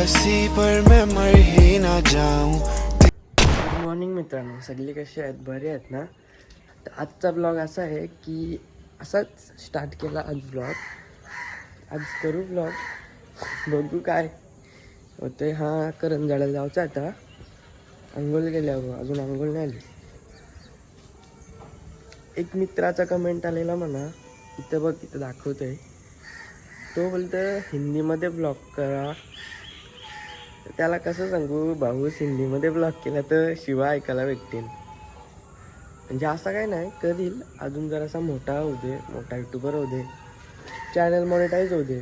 हसी पर मैं मर ही ना जाऊं। गुड मॉर्निंग मित्रांनो सगळे कसे आहेत? बरे आहेत ना? तर आजचा ब्लॉग असा आहे की असाच स्टार्ट केला आज ब्लॉग आज करू ब्लॉग बघू काय होते हा करंजाला जायचा आता. आंघोळ गेल्या अजून आंघोळ नाही आली. एक मित्राचा कमेंट आलेला म्हणा. इथं बघ इथं दाखवतोय. तो बोलतं हिंदीमध्ये ब्लॉग करा. तर त्याला कसं सांगू? भाऊ हिंदीमध्ये ब्लॉग केला तर शिवा ऐकायला भेटतील. म्हणजे असं काय नाही करील. अजून जरासा मोठा होऊ दे मोठा युट्यूबर होऊ दे. चॅनल मॉनिटाईज होऊ दे.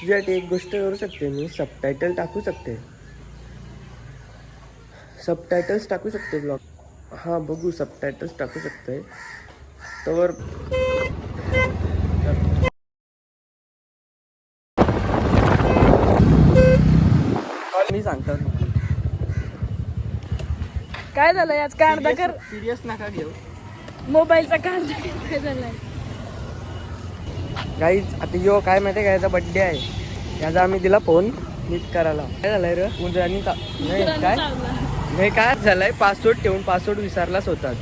तुझ्यासाठी एक गोष्ट करू शकते मी. सबटायटल टाकू शकते. सबटायटल्स टाकू शकते ब्लॉग हां बघू. सबटायटल्स टाकू शकते तर मी सांगतात काय झालंय? आज काढदा कर सिरियस नका घेऊ. मोबाईलचा कर काय झालंय? गाईज आता यो काय माहिती आहे का? याचा बड्डे आहे. याचा आम्ही दिला फोन नीट करायला. काय झालंय रे? उंदरांनी का नाही काय? नाही काय झालंय? पासवर्ड ठेवून पासवर्ड विसरलाच होता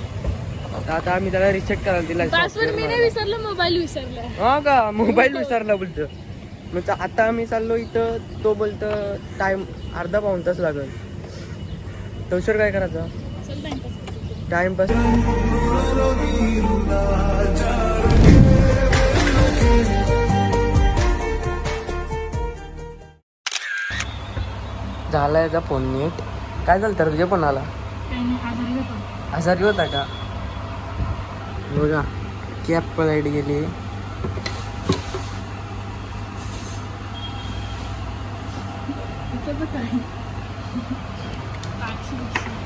तर आता आम्ही त्याला रिसेट करायला दिला पासवर्ड मी नाही विसरलं मोबाईल विसरला हा का? मोबाईल विसरला बोलतो. मग आता आम्ही चाललो इथं. तो बोलतो टाइम अर्धा पाऊन तास लागल. तवशर काय करायचा? टाइमपास. झाला याचा फोन नीट. काय झालं तर तुझ्या काही नाही, आजारी होतो. का? बघा कॅप लाइट गेली.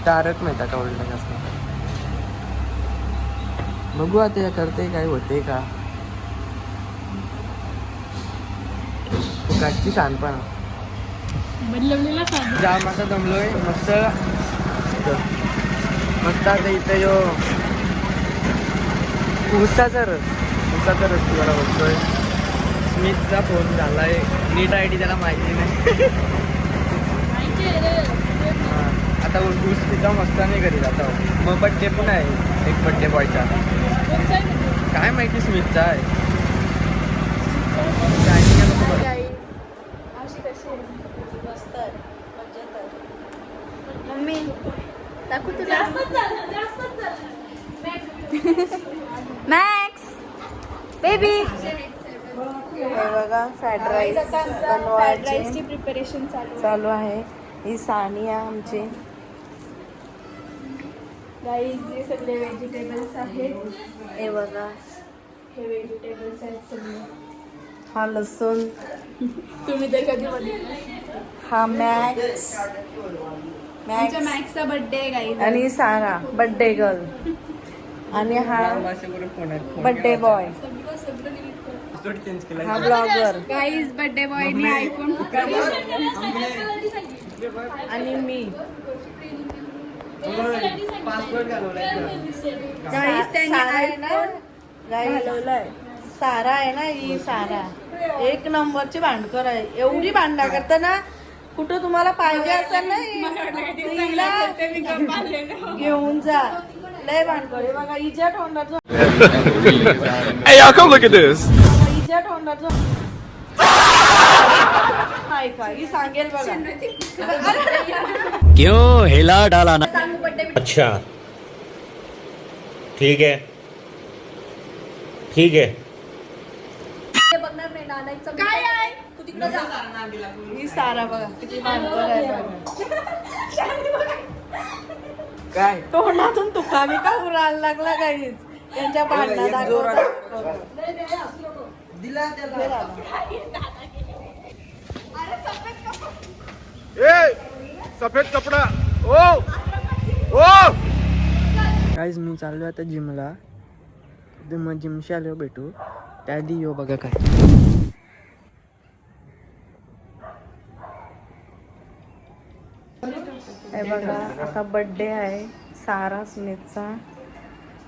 तारक मेहता का उलटा कसं बघू आता या करते काय होते का. काची शानपणा. जाम आता जमलोय मस्त. मस्त आता इथं यो. उसाचा रस. उसाचा रस तुम्हाला बघतोय. स्मिथचा फोन झालाय. नीट आय डी त्याला माहिती नाही माहिती आहे रे. हा, आता ऊस पिका मस्त नाही घरी जाता मग बड्डे पण आहे एक बड्डे बॉयचा? काय माहिती स्मिथचा आहे? मम्मी दाखवू तुला. मॅक्स बेबी हे बघा फ्राईड राईस बनवायचे राईसची प्रिपरेशन चालू आहे. चालू आहे ही सानिया आमची गाईज जे सगळे व्हेजिटेबल्स आहेत. हे बघा. हे व्हेजिटेबल्स आहेत सगळे. हा लसूण. तुम्ही तर कधी बघितलं हा मॅक्स आमच्या मॅक्स मॅक्सचा बर्थडे आहे गाईज आणि सारा बड्डे गर्ल आणि हा बड्डे. बॉय सगळं सगळं delete कर. पासवर्ड चेंज केला हा ब्लॉगर गाईज बर्थडे बॉयने आयफोन आणि मी. गाईस सारा आहे ना? गाईस सारा आहे ना ही? सारा. एक नंबरची भांडकर आहे. एवढी भांडा करता ना कुठं तुम्हाला पाहिजे असेल ना हिला घेऊन जा. लय भांडकर हे बघा हिच्या तोंडाचं Hey, y'all, come look at this. हिच्या तोंडाचं ही सांगेल बघा. क्यों हिला डाला ना? अच्छा। ठीक है। ठीक है। काय आहे. ही सारा बघा किती भांडकर आहे बघा. काय? तोंडातून तुकामी का उरायला लागला काहीच? त्यांच्या दिला त्याला. सफेद कपड़ा. ओ ओ. काहीच मी चाललो आता जिमला तर मग जिमशी आलो भेटू. त्याआधी यो बघा काय. हे बघा आता बर्थडे आहे सारा स्मिथचा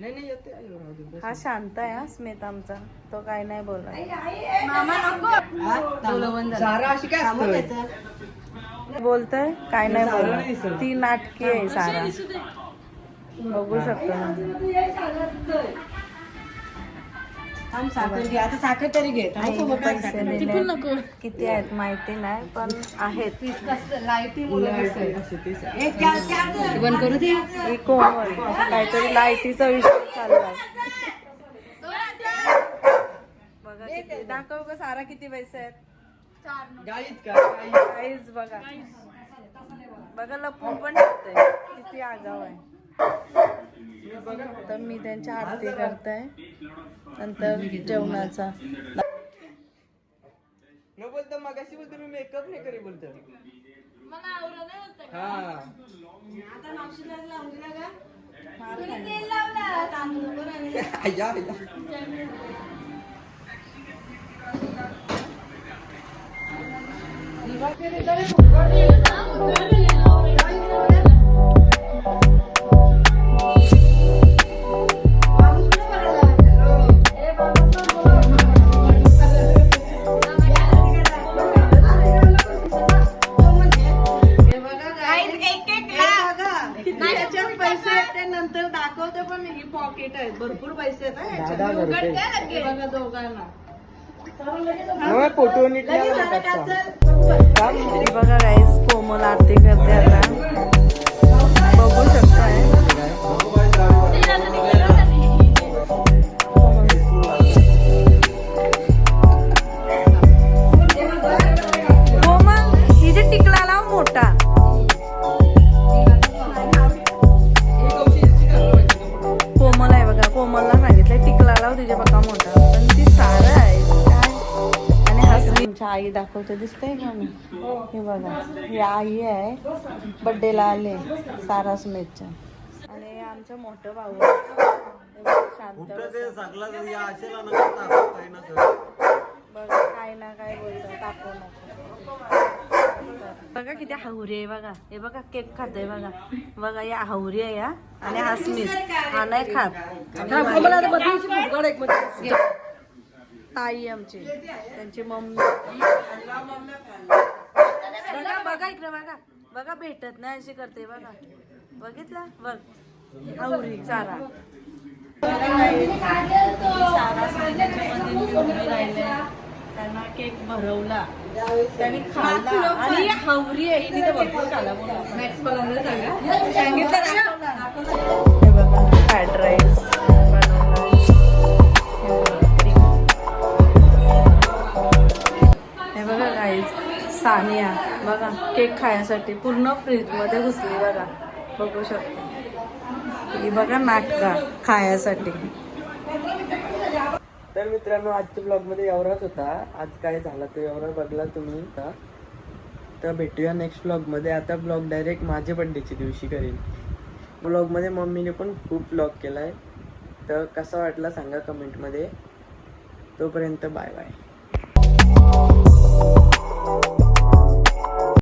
नाही नाही येते. हा शांत आहे हा स्मित आमचा. तो काय नाही बोलत. सारा अशी काय असतं? बोलतय? काय नाही बोलत. ती नाटकी आहे सारा. बघू शकतो ना आता साखर तरी घे. आईने पैसे दिले किती आहेत माहिती नाही पण आहेत. बंद करू दे. ही कोमल काहीतरी लाईटीचा विषय चालू आहे बघा किती. दाखव ग सारा किती पैसे आहेत. का. काहीच बघा. बघा लपून पण ठेवते किती आगाव आहे. तर मी त्यांची आरती करते नंतर जेवणाचा. न बोलता मगाशी बोलतो मी मेकअप नाही करी बोलतो. हा. याच्यात पैसे आहेत ते नंतर दाखवते पण ही पॉकेट आहेत. भरपूर पैसे आहेत हा याच्यात. हजार रुपये. हे बघा दोघांना. मग फोटो नीट नाही आला त्याचा. हे बघा गाईस कोमल आरती करते आता. आई दाखवते दिसतंय का मी? हे. बघा ही आई आहे बड्डेला आले सारा स्मितच्या. आणि आमचं मोठं भाऊ. हे बघा, शांत बसा. बघा काय ना काय बोलतो टाकू नको. बघा किती हावरी आहे बघा. हे बघा केक खाते बघा. बघा या हावरी आहे या आणि हा स्मित. हा नाही खात. ताई आमची. त्यांची मम्मी. बघा बघा इकडे बघा. बघा भेटत नाही अशी करते बघा. बघितला? बघ. हावरी चारा. त्यांना केक भरवला. त्यांनी खाल्ला. आणि हवरी आहे तिथे भरपूर खाला म्हणून सांगितलं फ्राईड राईस. सानिया बघा केक खाण्यासाठी पूर्ण फ्रीजमध्ये घुसली बघा. बघू शकता. ही बघा नाटका खाण्यासाठी तर मित्रांनो आजच्या ब्लॉगमध्ये एवढाच होता. आज काय झाला तो एवढा बघला तुम्ही का तर भेटूया नेक्स्ट ब्लॉगमध्ये. आता ब्लॉग डायरेक्ट माझ्या बड्डेच्या दिवशी करेन. ब्लॉगमध्ये मम्मीने पण खूप ब्लॉग केला आहे तर कसा वाटला सांगा कमेंटमध्ये तोपर्यंत बाय बाय